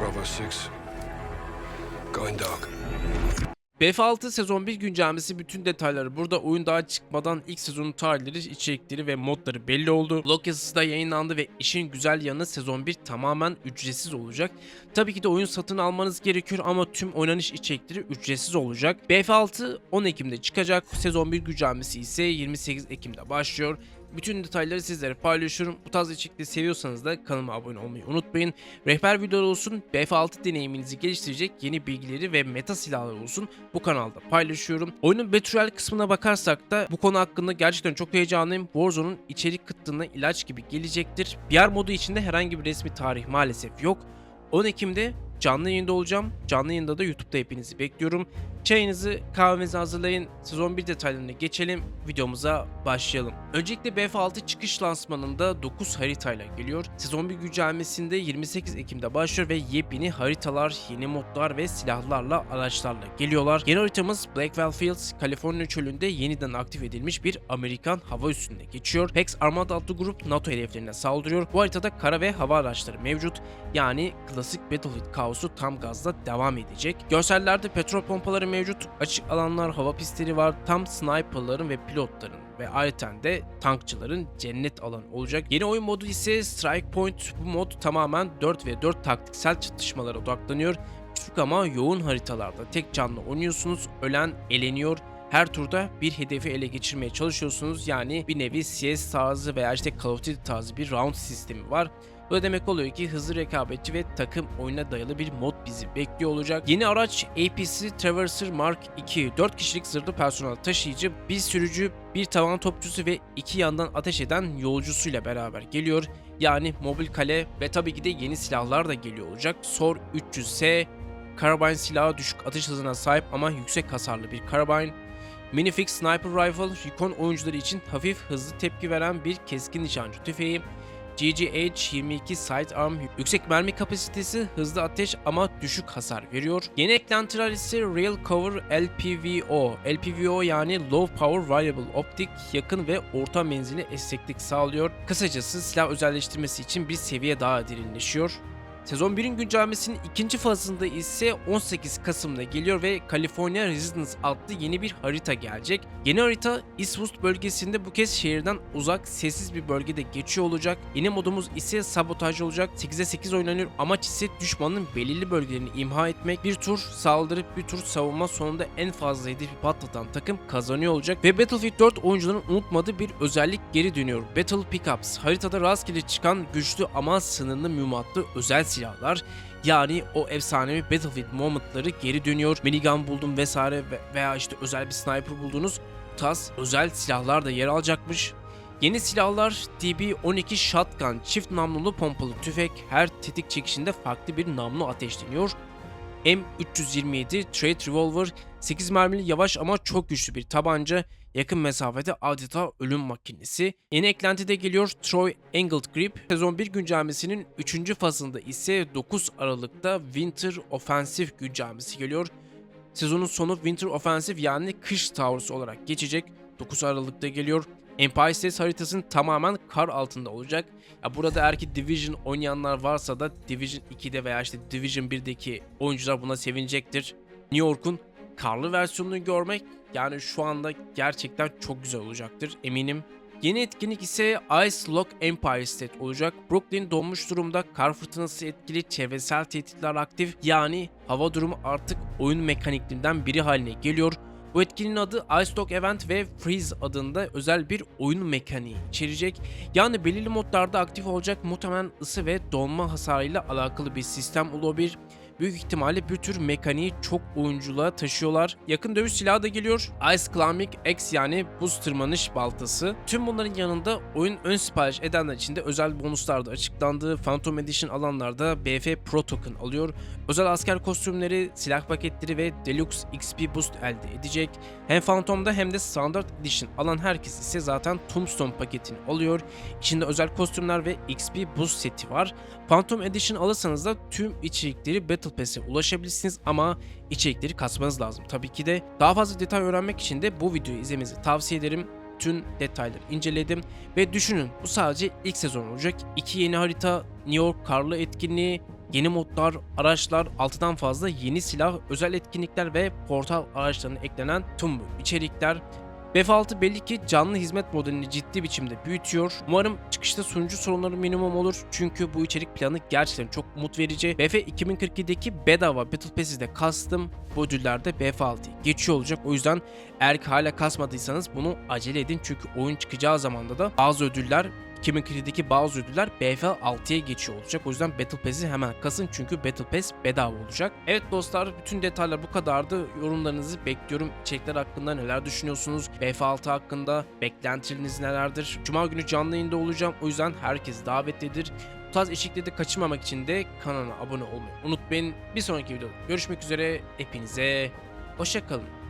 Bravo 6. Going dark. BF6 sezon 1 güncellemesi bütün detayları burada oyun daha çıkmadan ilk sezonun tarihleri, içerikleri ve modları belli oldu. Blog da yayınlandı ve işin güzel yanı sezon 1 tamamen ücretsiz olacak. Tabii ki de oyun satın almanız gerekiyor ama tüm oynanış içerikleri ücretsiz olacak. BF6 10 Ekim'de çıkacak. Sezon 1 güncellemesi ise 28 Ekim'de başlıyor. Bütün detayları sizlere paylaşıyorum. Bu tarz içerikleri seviyorsanız da kanalıma abone olmayı unutmayın. Rehber videolar olsun, BF6 deneyiminizi geliştirecek yeni bilgileri ve meta silahlar olsun bu kanalda paylaşıyorum. Oyunun Battle kısmına bakarsak da bu konu hakkında gerçekten çok heyecanlıyım. Warzone'un içerik kıtlığına ilaç gibi gelecektir. VR modu içinde herhangi bir resmi tarih maalesef yok. 10 Ekim'de canlı yayında olacağım. Canlı yayında da YouTube'da hepinizi bekliyorum. Çayınızı, kahvenizi hazırlayın. Sezon 1 detaylarına geçelim. Videomuza başlayalım. Öncelikle BF6 çıkış lansmanında 9 haritayla geliyor. Sezon 1 güncellemesinde 28 Ekim'de başlıyor ve yepyeni haritalar, yeni modlar ve silahlarla, araçlarla geliyorlar. Yeni haritamız Blackwell Fields, Kaliforniya çölünde yeniden aktif edilmiş bir Amerikan hava üssünde geçiyor. Hex Armada adlı grup NATO hedeflerine saldırıyor. Bu haritada kara ve hava araçları mevcut. Yani klasik Battlefield kaosu tam gazla devam edecek. Görsellerde petrol pompaları mevcut. Açık alanlar, hava pistleri var. Tam sniperların ve pilotların ve ayrıca de tankçıların cennet alanı olacak. Yeni oyun modu ise Strike Point. Bu mod tamamen 4 ve 4 taktiksel çatışmalara odaklanıyor. Küçük ama yoğun haritalarda tek canlı oynuyorsunuz. Ölen eleniyor. Her turda bir hedefi ele geçirmeye çalışıyorsunuz. Yani bir nevi CS tarzı veya işte Call of Duty tarzı bir round sistemi var. Bu da demek oluyor ki hızlı rekabetçi ve takım oyuna dayalı bir mod bizi bekliyor olacak. Yeni araç APC Traverser Mark II. 4 kişilik zırhlı personel taşıyıcı, bir sürücü, bir tavan topçusu ve iki yandan ateş eden yolcusuyla beraber geliyor. Yani mobil kale ve tabii ki de yeni silahlar da geliyor olacak. SOR 300S, karabine silahı düşük atış hızına sahip ama yüksek hasarlı bir karabine. Minifix Sniper Rifle, Recon oyuncuları için hafif hızlı tepki veren bir keskin nişancı tüfeği. GGH-22 Sidearm yüksek mermi kapasitesi, hızlı ateş ama düşük hasar veriyor. Yeni eklentiler ise Real Cover LPVO. LPVO yani Low Power Variable Optic yakın ve orta menzili esneklik sağlıyor. Kısacası silah özelleştirmesi için bir seviye daha derinleşiyor. Sezon 1'in güncellemesinin ikinci fazında ise 18 Kasım'da geliyor ve California Resistance adlı yeni bir harita gelecek. Yeni harita East West bölgesinde bu kez şehirden uzak sessiz bir bölgede geçiyor olacak. Yeni modumuz ise sabotaj olacak. 8'e 8 oynanıyor. Amaç ise düşmanın belirli bölgelerini imha etmek. Bir tur saldırıp bir tur savunma sonunda en fazla hedefi patlatan takım kazanıyor olacak. Ve Battlefield 4 oyuncuların unutmadığı bir özellik geri dönüyor. Battle Pickups. Haritada rastgele çıkan güçlü ama sınırlı mühimmatlı özel silahlar yani o efsanevi Battlefield momentları geri dönüyor. Minigun buldum vesaire ve- veya işte özel bir sniper buldunuz. Bu tarz özel silahlar da yer alacakmış. Yeni silahlar DB-12 Shotgun çift namlulu pompalı tüfek her tetik çekişinde farklı bir namlu ateşleniyor. M327 Trade Revolver 8 mermili yavaş ama çok güçlü bir tabanca. Yakın mesafede adeta ölüm makinesi. Yeni eklenti de geliyor Troy Angled Grip. Sezon 1 güncellemesinin 3. fazında ise 9 Aralık'ta Winter Offensive güncellemesi geliyor. Sezonun sonu Winter Offensive yani kış taarruzu olarak geçecek. 9 Aralık'ta geliyor. Empire State haritasının tamamen kar altında olacak. Ya burada eğer ki Division oynayanlar varsa da Division 2'de veya işte Division 1'deki oyuncular buna sevinecektir. New York'un karlı versiyonunu görmek yani şu anda gerçekten çok güzel olacaktır eminim. Yeni etkinlik ise Ice Lock Empire State olacak. Brooklyn donmuş durumda, kar fırtınası etkili, çevresel tehditler aktif. Yani hava durumu artık oyun mekaniklerinden biri haline geliyor. Bu etkinin adı Ice Lock Event ve Freeze adında özel bir oyun mekaniği içerecek. Yani belirli modlarda aktif olacak muhtemelen ısı ve donma hasarıyla alakalı bir sistem olabilir. Büyük ihtimalle bir tür mekaniği çok oyunculuğa taşıyorlar. Yakın dövüş silahı da geliyor. Ice Climbing X yani buz tırmanış baltası. Tüm bunların yanında oyun ön sipariş edenler için de özel bonuslar da açıklandı. Phantom Edition alanlarda BF Pro Token alıyor. Özel asker kostümleri, silah paketleri ve Deluxe XP Boost elde edecek. Hem Phantom'da hem de Standard Edition alan herkes ise zaten Tombstone paketini alıyor. İçinde özel kostümler ve XP Boost seti var. Phantom Edition alırsanız da tüm içerikleri Battle Pass'e ulaşabilirsiniz ama içerikleri kasmanız lazım. Tabii ki de daha fazla detay öğrenmek için de bu videoyu izlemenizi tavsiye ederim. bütün detayları inceledim. Ve düşünün bu sadece ilk sezon olacak. İki yeni harita, New York karlı etkinliği, yeni modlar, araçlar, 6'dan fazla yeni silah, özel etkinlikler ve portal araçlarına eklenen tüm bu içerikler BF6 belli ki canlı hizmet modelini ciddi biçimde büyütüyor. Umarım çıkışta sunucu sorunları minimum olur. Çünkü bu içerik planı gerçekten çok umut verici. BF 2042'deki bedava Battle Pass'i de kastım. Bu ödüllerde BF6 geçiyor olacak. O yüzden eğer hala kasmadıysanız bunu acele edin. Çünkü oyun çıkacağı zamanda da bazı ödüller 2042'deki bazı ödüller BF6'ya geçiyor olacak. O yüzden Battle Pass'i hemen kasın çünkü Battle Pass bedava olacak. Evet dostlar bütün detaylar bu kadardı. Yorumlarınızı bekliyorum. İçerikler hakkında neler düşünüyorsunuz? BF6 hakkında beklentileriniz nelerdir? Cuma günü canlı yayında olacağım. O yüzden herkes davetlidir. Bu tarz içerikleri de kaçırmamak için de kanala abone olmayı unutmayın. Bir sonraki videoda görüşmek üzere. Hepinize hoşçakalın.